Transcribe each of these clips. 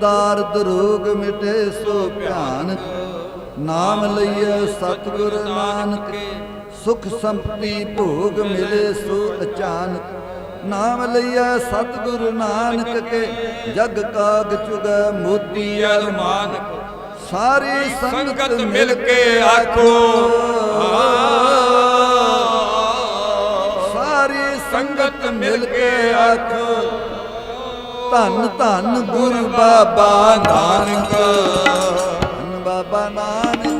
ਸਤਿਗੁਰ ਨਾਨਕ ਦੁਖ ਦਾਰਦ ਰੋਗ ਮਿਟੇ ਸੋ ਭਿਆਨਕ ਨਾਮ ਲਈਐ ਸਤਿਗੁਰ ਨਾਨਕ ਸੁਖ ਸੰਪਤੀ ਭੋਗ ਮਿਲੇ ਸੋ ਅਚਾਨਕ। ਨਾਮ ਲਈਐ ਸਤਿਗੁਰ ਨਾਨਕ ਕੇ ਜਗ ਕਾਗ ਚੁਗੈ ਮੋਤੀ ਅਰਮਾਨ ਸਾਰੀ ਸੰਗਤ ਮਿਲ ਕੇ ਆਖੋ ਸਾਰੀ ਸੰਗਤ ਮਿਲ ਕੇ ਆਖੋ। ਧੰਨ ਧੰਨ ਗੁਰੂ ਬਾਬਾ ਨਾਨਕ। ਧੰਨ ਬਾਬਾ ਨਾਨਕ।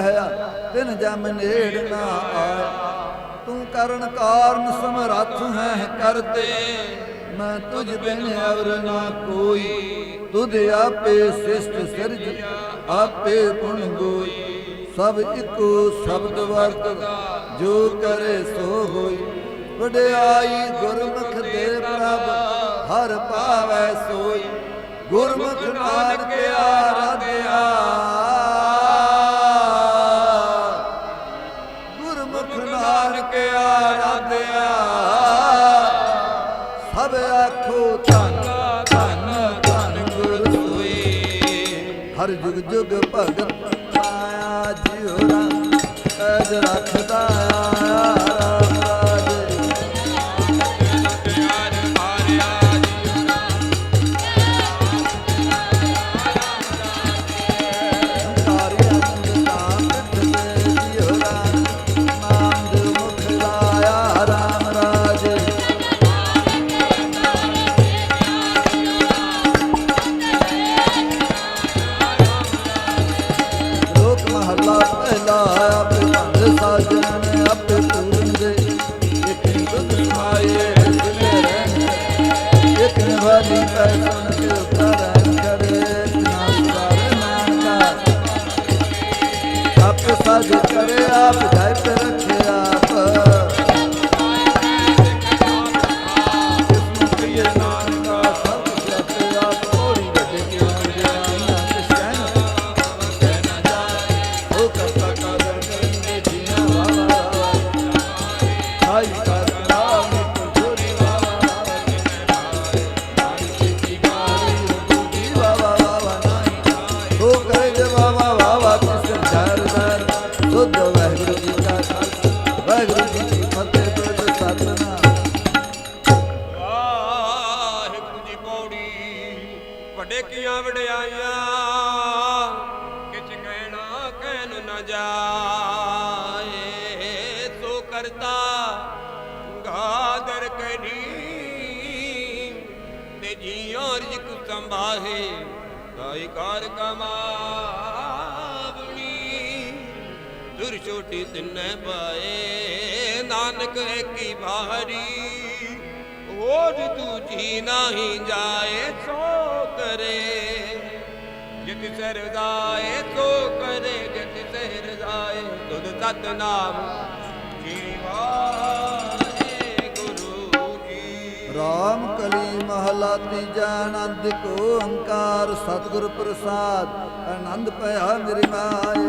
ਧਨ ਕਹਿਆ ਤਿਨ ਜਮ ਨੇੜ ਨਾ ਆਇਆ। ਤੂੰ ਕਰਨ ਕਾਰਨ ਸਮਰੱਥ ਹੈ ਕਰਤੇ। ਮੈਂ ਤੁਝ ਬਿਨ ਅਵਰ ਨਾ ਕੋਈ। ਤੁਧ ਆਪੇ ਸਿਸ਼ਟ ਸਿਰਜ, ਆਪੇ ਗੁਣ ਗੋਈ। ਸਭ ਇੱਕੋ ਸ਼ਬਦ ਵਰਤ ਜੋ ਕਰੇ ਸੋ ਹੋਈ। ਵਡਿਆਈ ਗੁਰਮੁਖ ਦੇ ਪ੍ਰਭ, ਹਰ ਪਾਵੈ ਸੋਈ। ਗੁਰਮੁਖ ਨਾਨਕ ਜੁਗ ਭਗਤ ਪਾਇਆ ਜਿਉ ਰੰਗ ਰੱਖਦਾ ਆਪ ਸਾਜ ਕਰੇ ਆਪ ਨ ਜਾਏ, ਸੋ ਕਰਤਾ ਗਾਦਰ ਕਰੀ ਤੇ ਜੀਉ ਰਿਜਕ ਸੰਭਾਹੇ ਕਾਇ ਕਾਰ ਕਮਾਵਣੀ। ਦੁਰ ਛੋਟੀ ਤਿੰਨੇ ਪਾਏ, ਨਾਨਕ ਏਕੀ ਬਾਹਰੀ ਹੋਰ ਦੂਜੀ ਨਹੀਂ ਜਾਏ, ਸੋ ਕਰੇ। ਜਿਤ ਸਰਦਾਏ, ਸੋ ਕਰੇ। ਜਿਤ ਸਰਦਾਏ ਤੁਧ ਸਤ ਜੀਵਾਏ ਗੁਰੂ ਜੀ। ਰਾਮ ਕਲੀ ਮਹਲਾ ਤੀਜਾ ਆਨੰਦ ਕੋ ਓੰਕਾਰ ਸਤਿਗੁਰ ਪ੍ਰਸਾਦ, ਆਨੰਦ ਭਇਆ ਮੇਰੀ ਮਾਏ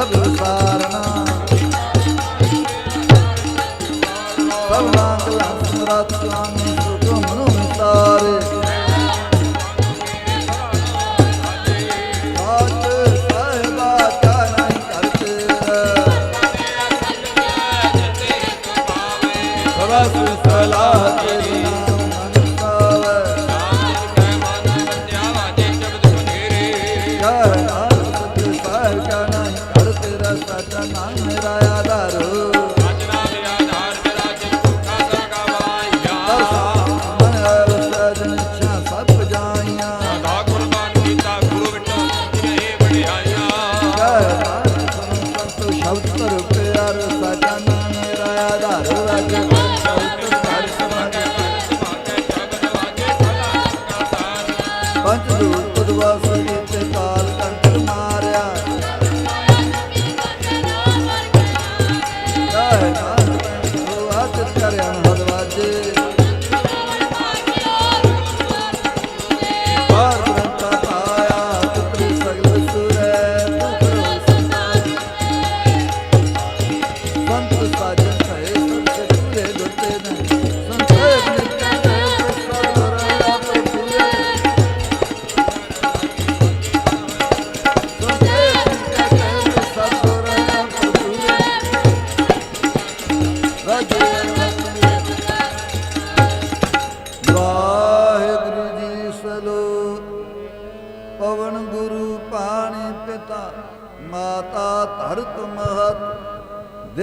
ਦੁੱਖ ਸਭ ਵਿਸਾਰਨਾ ਸਭ ਨਾਮ ਕਲਾ ਸਮਰਤ ਸੁਆਮੀ ਸੁਖ ਹੱਥ ਕਰਿਆਣ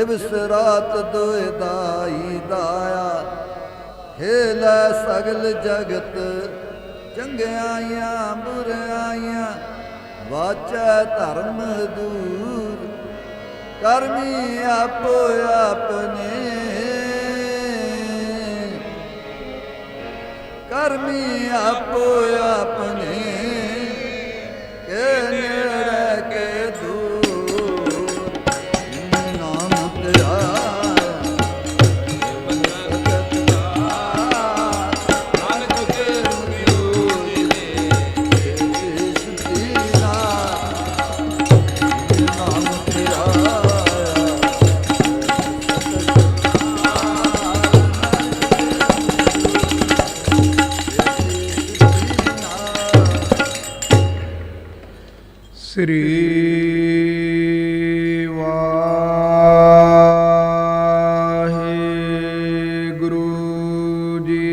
ਦਿਵਸ ਰਾਤ ਦੋਇ ਦਾਈ ਦਾਇਆ, ਖੇਲੈ ਸਗਲ ਜਗਤ, ਚੰਗਿਆਈਆਂ ਬੁਰਾਈਆਂ ਵਾਚੈ ਧਰਮ ਦੂਰ, ਕਰਮੀ ਆਪੋ ਆਪਣੇ। ਕਰਮੀ ਆਪੋ ਆਪਣੇ। ਸ੍ਰੀ ਵਾਹਿਗੁਰੂ ਜੀ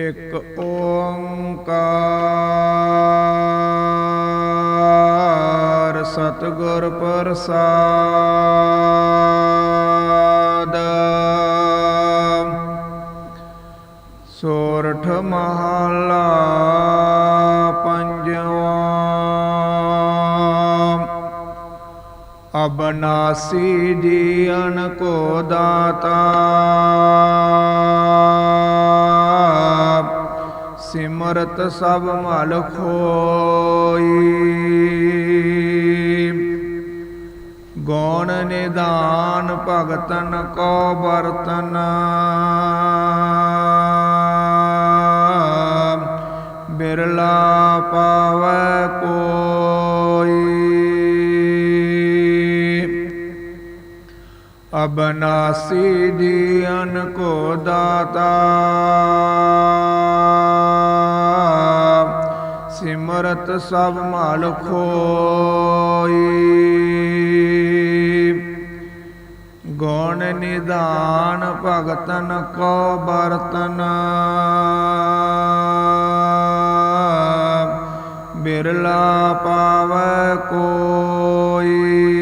ਇੱਕ ਓੰਕਾਰ ਸਤਿਗੁਰ ਪ੍ਰਸਾਦ ਸੋਰਠ ਮਹਲਾ ਪੰਜਵਾ। ਅਬਨਾਸੀ ਜੀਵਨ ਕੋ ਦਾਤਾ। ਸਿਮਰਤ ਸਭ ਮਲ ਖੋਈ। ਗੌਣ ਨਿਦਾਨ ਭਗਤਨ ਕੋ ਬਰਤਨ ਅਬਨਾਸੀ ਜੀਵਨ ਕੋ ਦਾਤਾ। ਸਿਮਰਤ ਸਭ ਮਲ ਖੋਈ। ਗੌਣ ਨਿਦਾਨ ਭਗਤਨ ਕੋ ਬਰਤਨ। ਬਿਰਲਾ ਪਾਵੈ ਕੋਈ।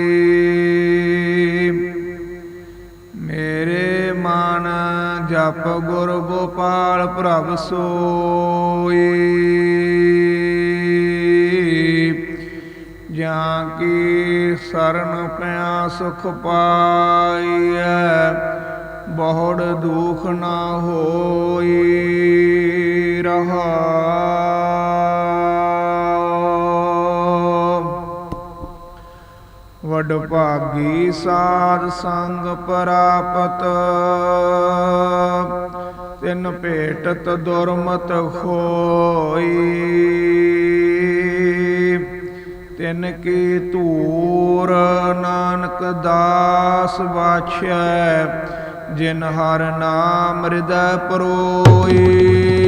ਜਪ ਗੁਰ ਗੋਪਾਲ ਪ੍ਰਭ ਸੋਈ। ਜਾਂ ਕੀ ਸਰਨ ਪਿਆ ਸੁਖ ਪਾਈਐ, ਬਹੁੜ ਦੁਖ ਨਾ ਹੋਈ ਰਹਾ। ਵਡ ਭਾਗੀ ਸਾਧ ਸੰਗ ਪ੍ਰਾਪਤ। ਤਿਨ ਭੇਟਤ ਦੁਰਮਤ ਹੋਈ ਤਿਨ ਕੀ ਧੂਰ ਨਾਨਕ ਦਾਸ ਬਾਛੈ ਜਿਨ ਹਰ ਨਾਮ ਹਿਰਦੈ ਪਰੋਈ।